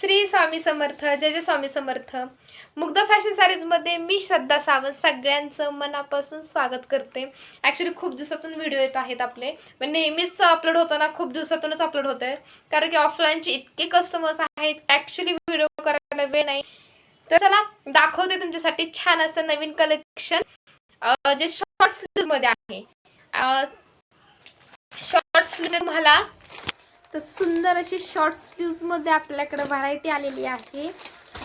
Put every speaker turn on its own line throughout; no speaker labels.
श्री स्वामी समर्थ जय जय स्वामी समर्थ. मुग्ध फॅशन सारीजमध्ये मी श्रद्धा सावंत सगळ्यांचं मनापासून स्वागत करते. ॲक्च्युली खूप दिवसातून व्हिडिओ येत आहेत आपले. पण नेहमीच अपलोड होताना खूप दिवसातूनच अपलोड होत आहे कारण की ऑफलाईनचे इतके कस्टमर्स आहेत ॲक्च्युली व्हिडिओ करायला वेळ नाही. तर चला दाखवते तुमच्यासाठी छान असं नवीन कलेक्शन जे शॉर्ट स्लीवमध्ये आहे. शॉर्ट स्लीव तुम्हाला तर सुंदर अशी शॉर्ट स्लीव्जमध्ये आपल्याकडे व्हरायटी आलेली आहे.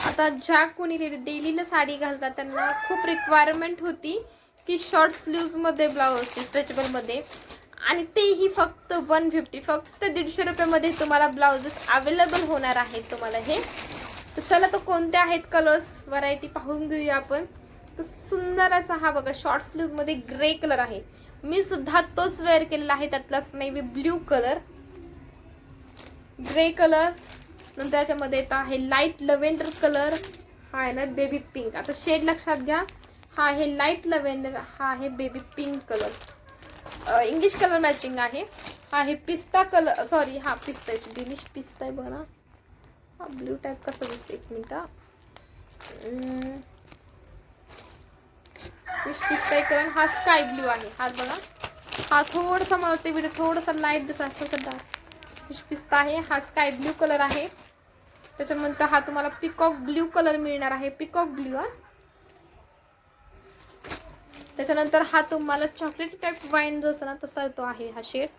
आता ज्या कोणी डेलीला साडी घालतात त्यांना खूप रिक्वायरमेंट होती की शॉर्ट स्लीव्जमध्ये ब्लाऊज स्ट्रेचेबलमध्ये आणि तेही फक्त वन फिफ्टी फक्त दीडशे रुपयामध्ये तुम्हाला ब्लाउजेस अवेलेबल होणार आहेत तुम्हाला हे. तर चला तर कोणते आहेत कलर्स व्हरायटी पाहून घेऊया आपण. तर सुंदर असा हा बघा शॉर्ट स्लीव्जमध्ये ग्रे कलर आहे. मी सुद्धा तोच वेअर केलेला आहे त्यातलाच navy blue colour grey colour नंतर त्याच्यामध्ये येत आहे लाइट लव्हेंडर कलर हा आहे ना बेबी पिंक आता शेड लक्षात घ्या. हा आहे लाइट लव्हेंडर हा आहे baby pink colour English colour matching आहे. हा आहे पिस्ता कलर सॉरी हा पिस्ता डिलिश पिस्ता आहे बघा हा ब्ल्यू टाईप कसं दिसतो एक मिनटं पिस्ता कलर हा स्काय ब्ल्यू आहे. हा बघा. हा थोडासा मला ते व्हिडिओ थोडासा लाइट दिसा थोडासा डार्क पिस्ता आहे. हा स्काय ब्ल्यू कलर आहे. त्याच्यानंतर हा तुम्हाला पिकॉक ब्ल्यू कलर मिळणार आहे. पिकॉक ब्ल्यू हा. त्याच्यानंतर हा तुम्हाला चॉकलेट टाईप वाईन जो असतो ना तसा तो आहे हा शेड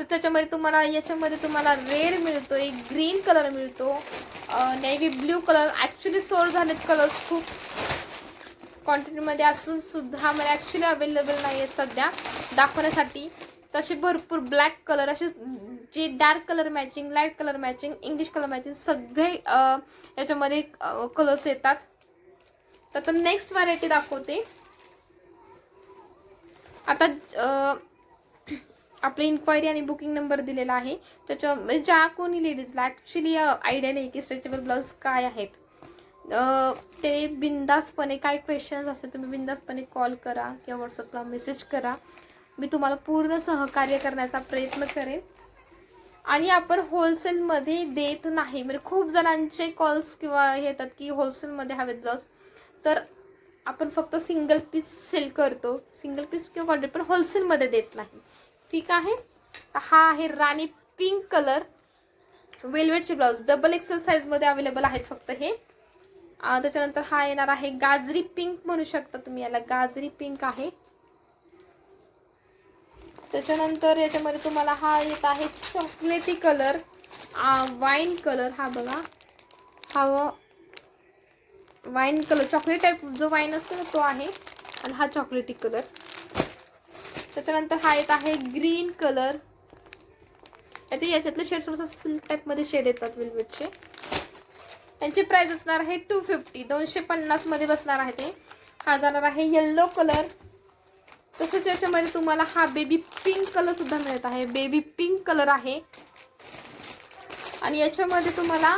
त्याच्यामध्ये तुम्हाला याच्यामध्ये तुम्हाला रेड मिळतो एक ग्रीन कलर मिळतो नेव्ही ब्ल्यू कलर ॲक्च्युली सोर झालेत कलर्स खूप. क्वांटिटीमध्ये असून सुद्धा मला ॲक्च्युली अवेलेबल नाही आहेत सध्या. दाखवण्यासाठी. तसे भरपूर ब्लॅक कलर असे जे dark colour matching light colour matching English colour matching सगळे याच्यामध्ये कलर्स येतात. तर आता नेक्स्ट व्हरायटी दाखवते. आता आपली इन्क्वायरी आणि बुकिंग नंबर दिलेला आहे. त्याच्या म्हणजे ज्या कोणी लेडीजला ॲक्च्युली आयडिया नाही की स्ट्रेचेबल ब्लाऊज काय आहेत. ते बिंदास्तपणे काय क्वेश्चन्स असतील तुम्ही बिंदास्तपणे कॉल करा किंवा व्हॉट्सअपला मेसेज करा. मी तुम्हाला पूर्ण सहकार्य करण्याचा प्रयत्न करेन. आणि आपण होलसेलमध्ये देत नाही. म्हणजे खूप जणांचे कॉल्स किंवा येतात की होलसेलमध्ये हवेत ब्लाऊज तर आपण फक्त सिंगल पीस सेल करतो. सिंगल पीस किंवा क्वांटिटी पण होलसेलमध्ये देत नाही. ठीक आहे? हा आहे राणी पिंक कलर वेलवेटचे ब्लाऊज डबल एक्सेल साईजमध्ये अवेलेबल आहेत फक्त हे. त्याच्यानंतर हा येणार आहे गाजरी पिंक म्हणू शकता तुम्ही याला. गाजरी पिंक आहे. त्याच्यानंतर याच्यामध्ये तुम्हाला हा येत आहे चॉकलेटी कलर वाईन कलर हा बघा. हा वाईन कलर चॉकलेट टाईप जो वाईन असतो ना तो आहे. आणि हा चॉकलेटी कलर त्याच्यानंतर हा येत आहे ग्रीन कलर याचे याच्यातले शेड थोडंसं सिल्क टाईपमध्ये शेड येतात वेलवेटचे त्यांची प्राईज असणार आहे टू फिफ्टी दोनशे पन्नासमध्ये बसणार आहे ते. हा जाणार आहे येल्लो कलर तसेच याच्यामध्ये तुम्हाला हा बेबी पिंक कलर सुद्धा मिळत आहे. बेबी पिंक कलर आहे. आणि याच्यामध्ये तुम्हाला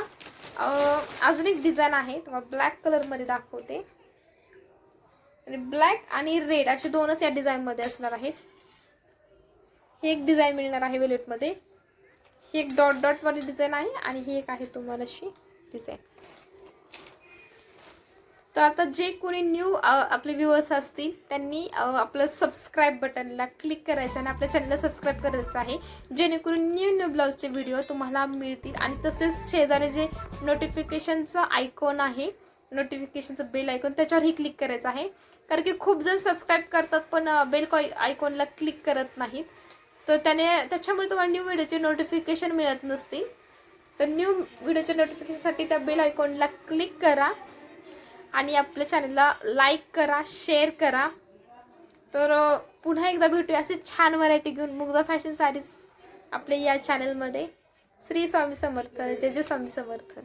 अजून एक डिझाईन आहे. तुम्हाला ब्लॅक कलरमध्ये दाखवते. आणि ब्लॅक आणि रेड असे दोनच या डिझाईनमध्ये असणार आहेत हे एक डिझाईन मिळणार आहे वेलेटमध्ये ही एक डॉट डॉटवाली डिझाईन आहे. आणि ही एक आहे तुम्हाला अशी डिझाईन तर आता जे कोणी न्यू आपले व्ह्युअर्स असतील त्यांनी आपलं सबस्क्राईब बटनला क्लिक करायचं आणि आपल्या चॅनलला सबस्क्राईब करायचं आहे. जेणेकरून न्यू न्यू ब्लाऊजचे व्हिडिओ तुम्हाला मिळतील. आणि तसेच शेजारी जे नोटिफिकेशनचं आयकॉन आहे नोटिफिकेशनचं बेल आयकॉन त्याच्यावरही क्लिक करायचं आहे. कारण की खूप जण सबस्क्राईब करतात पण बेल कॉ आयकॉनला क्लिक करत नाहीत. तर त्याने त्याच्यामुळे तुम्हाला न्यू व्हिडिओचे नोटिफिकेशन मिळत नसतील. तर न्यू व्हिडिओच्या नोटिफिकेशनसाठी त्या बेल आयकॉनला क्लिक करा. आणि आपल्या चॅनलला लाईक करा शेअर करा. तर पुन्हा एकदा भेटूया. असे छान व्हरायटी घेऊन मुग्धा फॅशन साडीज आपल्या या चॅनलमध्ये श्री स्वामी समर्थ. जय जय स्वामी समर्थ.